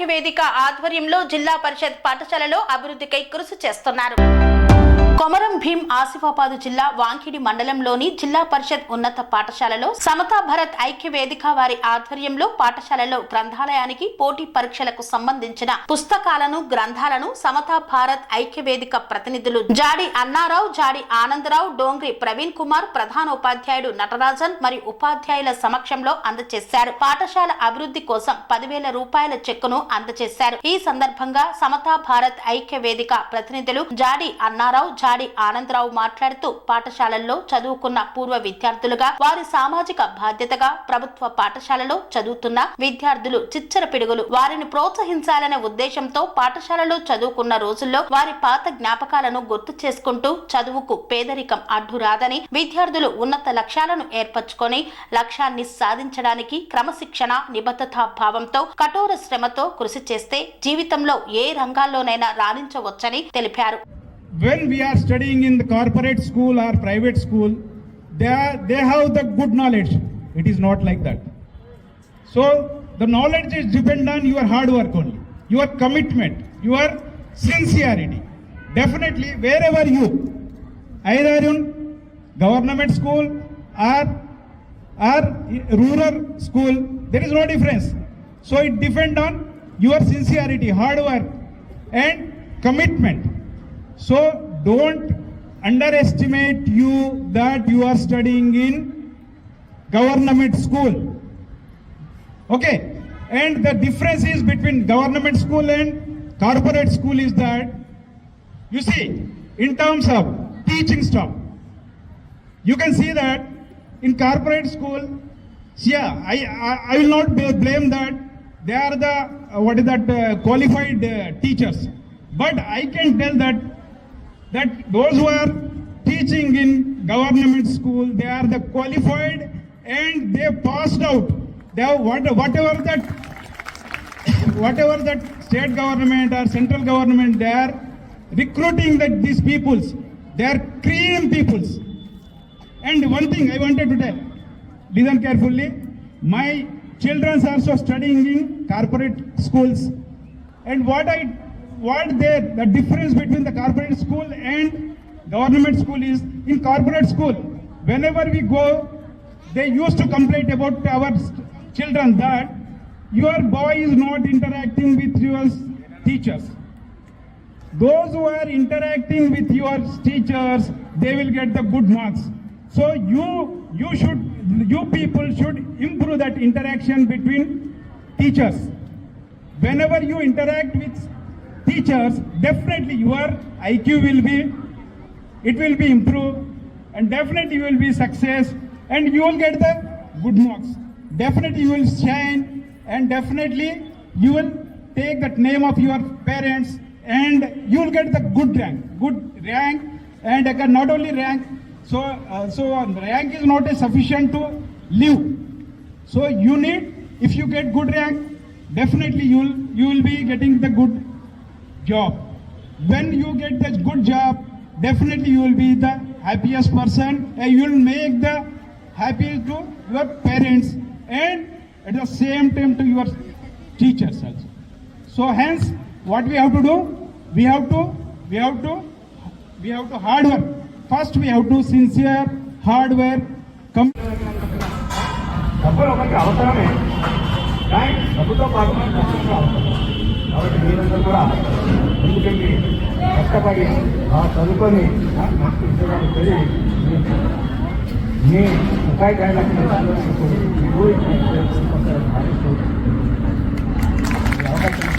ఐక్యవేదిక ఆధ్వర్యంలో జిల్లా పరిషత్ పాఠశాలలో అభివృద్ధికై కృషి చేస్తున్నారు. కొమరం భీం ఆసిఫాబాదు జిల్లా వాంకిడి మండలంలోని జిల్లా పరిషత్ ఉన్నత పాఠశాలలో సమతా భరత్ ఐక్య వేదిక వారి ఆధ్వర్యంలో పాఠశాలలో గ్రంథాలయానికి పోటీ పరీక్షలకు సంబంధించిన పుస్తకాలను గ్రంథాలను సమతా భారత్ ఐక్య వేదిక ప్రతినిధులు జాడి అన్నారావు జాడి ఆనందరావు డోంగ్రి ప్రవీణ్ కుమార్ ప్రధానోపాధ్యాయుడు నటరాజన్ మరియు ఉపాధ్యాయుల సమక్షంలో అందజేశారు. పాఠశాల అభివృద్ధి కోసం పదివేల రూపాయల చెక్కును అందజేశారు. ఈ సందర్భంగా సమతా భారత్ ఐక్య వేదిక ప్రతినిధులు జాడి అన్నారావు జాడి ఆనందరావు మాట్లాడుతూ పాఠశాలల్లో చదువుకున్న పూర్వ విద్యార్థులుగా వారి సామాజిక బాధ్యతగా ప్రభుత్వ పాఠశాలలో చదువుతున్న విద్యార్థులు చిచ్చర పిడుగులు. వారిని ప్రోత్సహించాలనే ఉద్దేశంతో పాఠశాలలో చదువుకున్న రోజుల్లో వారి పాత జ్ఞాపకాలను గుర్తు చేసుకుంటూ చదువుకు పేదరికం అడ్డు రాదని విద్యార్థులు ఉన్నత లక్ష్యాలను ఏర్పరచుకొని లక్ష్యాన్ని సాధించడానికి క్రమశిక్షణ నిబద్ధతా భావంతో కఠోర శ్రమతో కృషి చేస్తే జీవితంలో ఏ రంగాల్లోనైనా రాణించవచ్చని తెలిపారు when we are studying in the corporate school or private school, they, are, they have the good knowledge. It is not like that. So the knowledge is depend on your hard work only, your commitment, your sincerity. Definitely, wherever you, either in government school or or rural school, there is no difference. So it depend on your sincerity, hard work, and commitment. So don't underestimate you that you are studying in government school. Okay, and the difference is between government school and corporate school is that you see in terms of teaching staff, you can see that in corporate school, yeah, I I, I will not blame that they are the uh, what is that uh, qualified uh, teachers, but I can tell that that those who are teaching in government school, they are the qualified and they passed out. They have what, whatever that whatever that state government or central government they are recruiting that these peoples, they are cream peoples. And one thing I wanted to tell, listen carefully. My children are also studying in corporate schools, and what I what there the difference between the corporate school and government school is in corporate school whenever we go they used to complain about our children that your boy is not interacting with your teachers. Those who are interacting with your teachers they will get the good marks so you you should you people should improve that interaction between teachers. Whenever you interact with teachers definitely your iq will be it will be improved and definitely you will be success and you will get the good marks. Definitely you will shine and definitely you will take that name of your parents and you will get the good rank good rank and not only rank so uh, so uh, rank is not sufficient to live so you need if you get good rank definitely you will you will be getting the good job. When you get the good job, definitely you will be the happiest person and you will make the happy to your parents and at the same time to your teachers also. So hence, what we have to do? We have to, we have to, we have to hard work. First, we have to sincere hard work. Com- డబ్బులు ఒకరికి అవసరమే కానీ డబ్బుతో పాటు మనకు కష్టం కూడా అవసరం కాబట్టి మీరందరూ కూడా ముందుకెళ్ళి కష్టపడి ఆ చదువుకొని ఆ మంచి ఉద్యోగాలు వెళ్ళి మీ ఉపాధ్యాయులకు మీ ఊరికి భావిస్తూ ఈ అవకాశం ఇచ్చిన పనేసియా